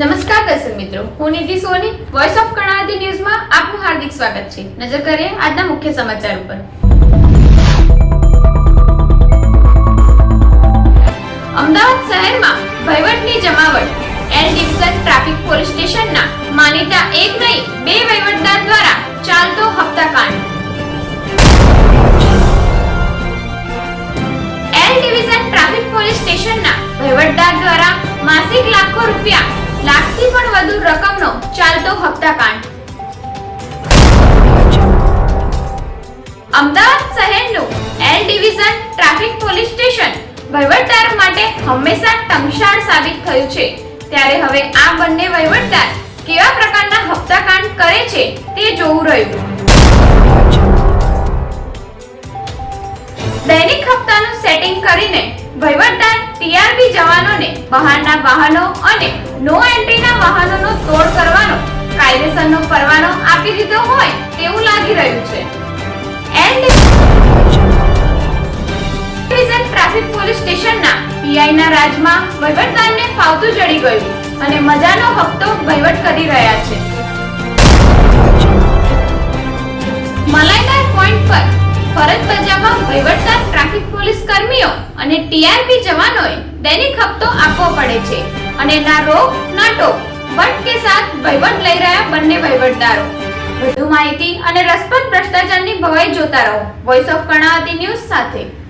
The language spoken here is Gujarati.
નમસ્કાર દર્શક મિત્રો, હું નિધિ સોની વોઇસ ઓફ કર્ણાવતી ન્યૂઝમાં આપનું હાર્દિક સ્વાગત છે. નજર કરીએ આજના મુખ્ય સમાચાર ઉપર. અમદાવાદ શહેરમાં વહીવટની જમાવટ એલ ડિવિઝન ટ્રાફિક પોલીસ સ્ટેશનના માનીતા એક નહીં, બે વહીવટદાર દ્વારા ચાલતો હપ્તાકાંડ. એલ ડિવિઝન ટ્રાફિક પોલીસ સ્ટેશનના વહીવટદાર દ્વારા માસિક લાખો રૂપિયા લાખથી પણ વધુ રકમનો ચાલતો હપ્તાકાંડ. અમદાવાદ શહેરનું L division traffic police station વહીવટદાર માટે હંમેશા તંગશાળ સાબિત થયું છે. ત્યારે હવે આ બંને વહીવટદાર કેવા પ્રકારના હપ્તાકાંડ કરે છે તે જોવું રહ્યું. દૈનિક હપ્તાનું સેટિંગ કરીને વહીવટદાર ટીઆરબી જવાનોને બહારના વાહનો અને નો એન્ટ્રીના વાહનોનો તોડ કરવાનો, કાયદેસરનો પરવાનો આપી દીધો હોય તેવું લાગી રહ્યું છે. એન્ડ ડિવિઝન ટ્રાફિક પોલીસ સ્ટેશનના પીઆઈના રાજમાં વહીવટદારને ફાવતું ચડી ગયું અને મજાનો હપ્તો વહીવટ કરી રહ્યા છે. મલાઈદાર પોઈન્ટ પર ફરજ બજાવવા વહીવટદાર ટ્રાફિક પોલીસ કર્મીઓ અને ટીઆરપી જવાનોએ દૈનિક હપ્તો આપવો પડે છે. અને ના રોક ના ટોક. બટ કે સાથ, વહીવટ લઈ રહ્યા બંને વહીવટદારો. વધુ માહિતી અને રસપ્રદ ભ્રષ્ટાચારની ભવાઈ જોતા રહો. વોઇસ ઓફ કર્ણાવતી ન્યૂઝ સાથે.